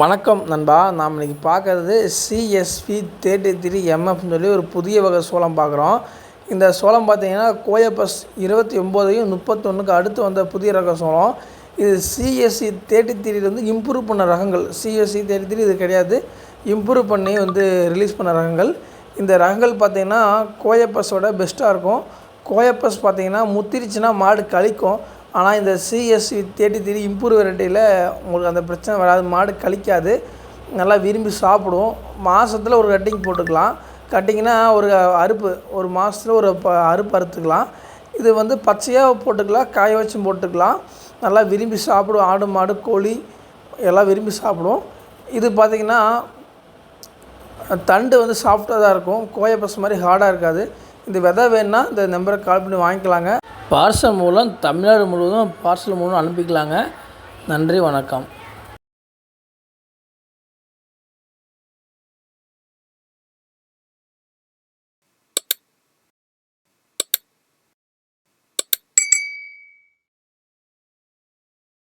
வணக்கம் நண்பா. நாம் இன்றைக்கி பார்க்குறது சிஎஸ்பி தேர்ட்டி த்ரீ எம்எஃப்னு சொல்லி ஒரு புதிய வகை சோளம் பார்க்குறோம். இந்த சோளம் பார்த்தீங்கன்னா கோயப்பஸ் இருபத்தி ஒம்போதையும் முப்பத்தொன்றுக்கு அடுத்து வந்த புதிய ரக சோளம். இது சிஎஸ்சி தேர்ட்டி த்ரீ வந்து இம்ப்ரூவ் பண்ண ரகங்கள். சிஎஸ்சி தேர்ட்டி த்ரீ இது கிடையாது. இம்ப்ரூவ் பண்ணி வந்து ரிலீஸ் பண்ண ரகங்கள். இந்த ரகங்கள் பார்த்தீங்கன்னா கோயப்பஸோட பெஸ்ட்டாக இருக்கும். கோயப்பஸ் பார்த்தீங்கன்னா முத்திரிச்சுன்னா மாடு கழிக்கும். ஆனால் இந்த சிஎஸ்சி தேர்ட்டி த்ரீ இம்ப்ரூவ் வெரைட்டியில் உங்களுக்கு அந்த பிரச்சனை வராது. மாடு கழிக்காது. நல்லா விரும்பி சாப்பிடும். மாதத்துல ஒரு கட்டிங் போட்டுக்கலாம். கட்டிங்னா ஒரு அறுப்பு ஒரு மாதத்துல ஒரு ப அறுப்பு அறுத்துக்கலாம். இது வந்து பச்சையாக போட்டுக்கலாம் காய வச்சும் போட்டுக்கலாம். நல்லா விரும்பி சாப்பிடும். ஆடு மாடு கோழி எல்லாம் விரும்பி சாப்பிடும். இது பார்த்திங்கன்னா தண்டு வந்து சாஃப்டாக தான் இருக்கும். கோயப்பஸ் மாதிரி ஹார்டாக இருக்காது. இந்த விதை வேணுன்னா இந்த நம்பருக்கு கால் பண்ணி வாங்கிக்கலாங்க. பார்சல் மூலம் தமிழ்நாடு முழுவதும் பார்சல் மூலம் அனுப்பிக்கலாங்க. நன்றி வணக்கம்.